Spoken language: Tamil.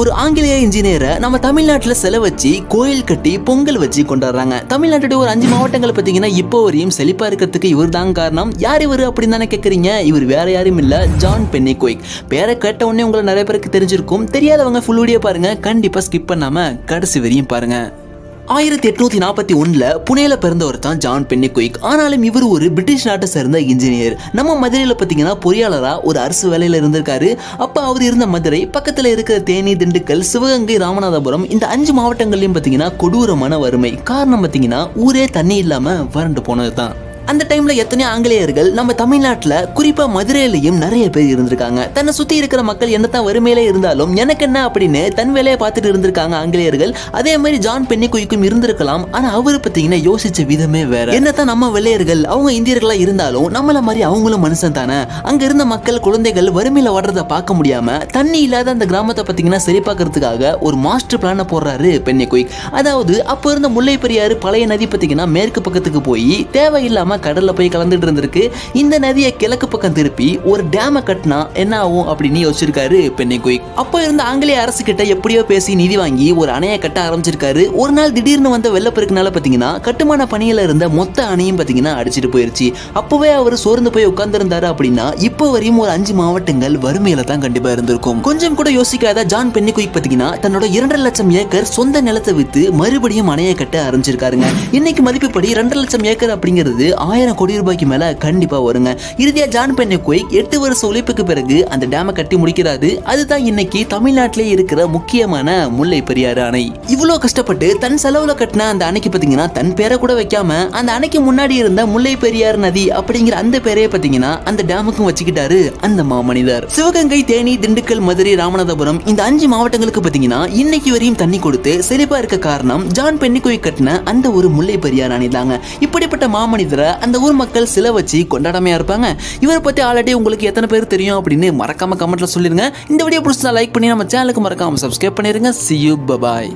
ஒரு ஆங்கிலேய இன்ஜினியரை நம்ம தமிழ்நாட்டில் செலை வச்சு கோயில் கட்டி பொங்கல் வச்சு கொண்டாடுறாங்க. தமிழ்நாட்டுடைய ஒரு அஞ்சு மாவட்டங்கள் பார்த்தீங்கன்னா இப்போ வரையும் செழிப்பா இருக்கிறதுக்கு இவர் தான் காரணம். யார் இவர் அப்படின்னு தானே கேட்குறீங்க இவர் வேற யாரும் இல்லை ஜான் பென்னி கோயிக் பேரை கேட்ட உடனே உங்களை நிறைய பேருக்கு தெரிஞ்சிருக்கும். தெரியாதவங்க ஃபுல் வீடியோ பாருங்க. கண்டிப்பாக ஸ்கிப் பண்ணாமல் கடைசி வரையும் பாருங்கள் ஆயிரத்தி எட்நூத்தி நாற்பத்தி ஒண்ணுல புனேல பிறந்தவர் தான் ஜான் பென்னி குயிக் ஆனாலும் இவர் ஒரு பிரிட்டிஷ் நாட்டை சேர்ந்த இன்ஜினியர். நம்ம மதுரையில பாத்தீங்கன்னா பொறியாளரா ஒரு அரசு வேலையில இருந்திருக்காரு. அப்ப அவர் இருந்த மதுரை பக்கத்துல இருக்கிற தேனி திண்டுக்கல் சிவகங்கை ராமநாதபுரம் இந்த அஞ்சு மாவட்டங்கள்லயும் பாத்தீங்கன்னா கொடூரமான வறுமை. காரணம் பாத்தீங்கன்னா ஊரே தண்ணி இல்லாம வறண்டு போனது தான் அந்த டைம்ல எத்தனையோ ஆங்கிலேயர்கள் நம்ம தமிழ்நாட்டுல குறிப்பா மதுரையிலையும் நிறைய பேர் இருந்திருக்காங்க. தன்னை சுத்தி இருக்கிற மக்கள் என்னத்தான் வறுமையில இருந்தாலும் எனக்கு என்ன அப்படின்னு தன் வேலையை பார்த்துட்டு இருந்திருக்காங்க ஆங்கிலேயர்கள். அதே மாதிரி ஜான் பெண்ணி குயிக்கும் இருந்திருக்கலாம். ஆனா அவரு பார்த்தீங்கன்னா யோசிச்ச விதமே வேற. என்னதான் நம்ம வெள்ளையர்கள் அவங்க இந்தியர்களா இருந்தாலும் நம்மள மாதிரி அவங்களும் மனுஷன் தானே. அங்க இருந்த மக்கள் குழந்தைகள் வறுமையில வாடுறத பார்க்க முடியாம தண்ணி இல்லாத அந்த கிராமத்தை பார்த்தீங்கன்னா சரி பார்க்கறதுக்காக ஒரு மாஸ்டர் பிளான போடுறாரு பெண்ணி குயிக் அதாவது அப்போ இருந்த முல்லை பெரியாறு பழைய நதி பார்த்தீங்கன்னா மேற்கு பக்கத்துக்கு போய் தேவையில்லாம கடல்ல போய் கலந்துட்டு இருந்திருக்கு. இந்த நதியை கிழக்கு பக்கம் திருப்பி ஒரு டேமை கட்டினா என்ன ஆகும் அப்படின்னு யோசிச்சிருக்காரு பெண்ணை குயிக். அப்போ இருந்த ஆங்கிலேய அரசு கிட்ட எப்படியோ பேசி நிதி வாங்கி ஒரு அணையை கட்ட ஆரம்பிச்சிருக்காரு. ஒரு நாள் திடீர்னு வந்த வெள்ளப்பெருக்குனால பார்த்தீங்கன்னா கட்டுமான பணியில் இருந்த மொத்த அணையும் பார்த்தீங்கன்னா அடிச்சிட்டு போயிருச்சு. அப்போவே அவர் சோர்ந்து போய் உட்கார்ந்துருந்தாரு அப்படின்னா இப்போ வரையும் ஒரு அஞ்சு மாவட்டங்கள் வறுமையில தான் கண்டிப்பா இருந்திருக்கும். கொஞ்சம் கூட யோசிக்காத ஜான் பென்னி குயிக் பார்த்தீங்கன்னா தன்னோட இரண்டரை லட்சம் ஏக்கர் சொந்த நிலத்தை வித்து மறுபடியும் அணையை கட்ட ஆரம்பிச்சிருக்காருங்க. இன்னைக்கு மதிப்புப்படி ரெண்டரை லட்சம் ஏக்கர் அப்படிங்கிறது ஆயிரம் கோடி ரூபாய்க்கு மேல கண்டிப்பா வருங்க. இறுதியா ஜான் பெண்ணை குயிக் எட்டு வருஷ உழைப்புக்கு பிறகு அந்த டேமை கட்டி முடிக்கிறாரு. அதுதான் இன்னைக்கு தமிழ்நாட்டிலே இருக்கிற முக்கியமான முல்லை பெரியாறு அணை. இவ்வளவு கஷ்டப்பட்டு தன் செலவுல கட்டின அந்த அணைக்கு பாத்தீங்கன்னா தன் பேரை கூட வைக்காம அந்த அணைக்கு முன்னாடி இருந்த முல்லை பெரியாறு நதி அப்படிங்கிற அந்த பேரையே பாத்தீங்கன்னா அந்த டேமுக்கும் வச்சுக்கிட்டாரு அந்த மாமனிதர். சிவகங்கை தேனி திண்டுக்கல் மதுரை ராமநாதபுரம் இந்த அஞ்சு மாவட்டங்களுக்கு பாத்தீங்கன்னா இன்னைக்கு வரையும் தண்ணி கொடுத்து செழிப்பா இருக்க காரணம் ஜான் பென்னிக்குய் கட்டின அந்த ஒரு முல்லை பெரியார் அணை தாங்க இப்படிப்பட்ட மாமனிதரை அந்த ஊர் மக்கள் சிலை வச்சு கொண்டாடாமையாக இருப்பாங்க. இவரை பற்றி ஆல்ரெடி உங்களுக்கு எத்தனை பேர் தெரியும் அப்படின்னு மறக்காம கமெண்ட்ல சொல்லிடுங்க இந்த வீடியோ பிடிச்சா லைக் பண்ணி நம்ம சேனலுக்கு மறக்காம சப்ஸ்கிரைப் பண்ணிருங்க. C you bye bye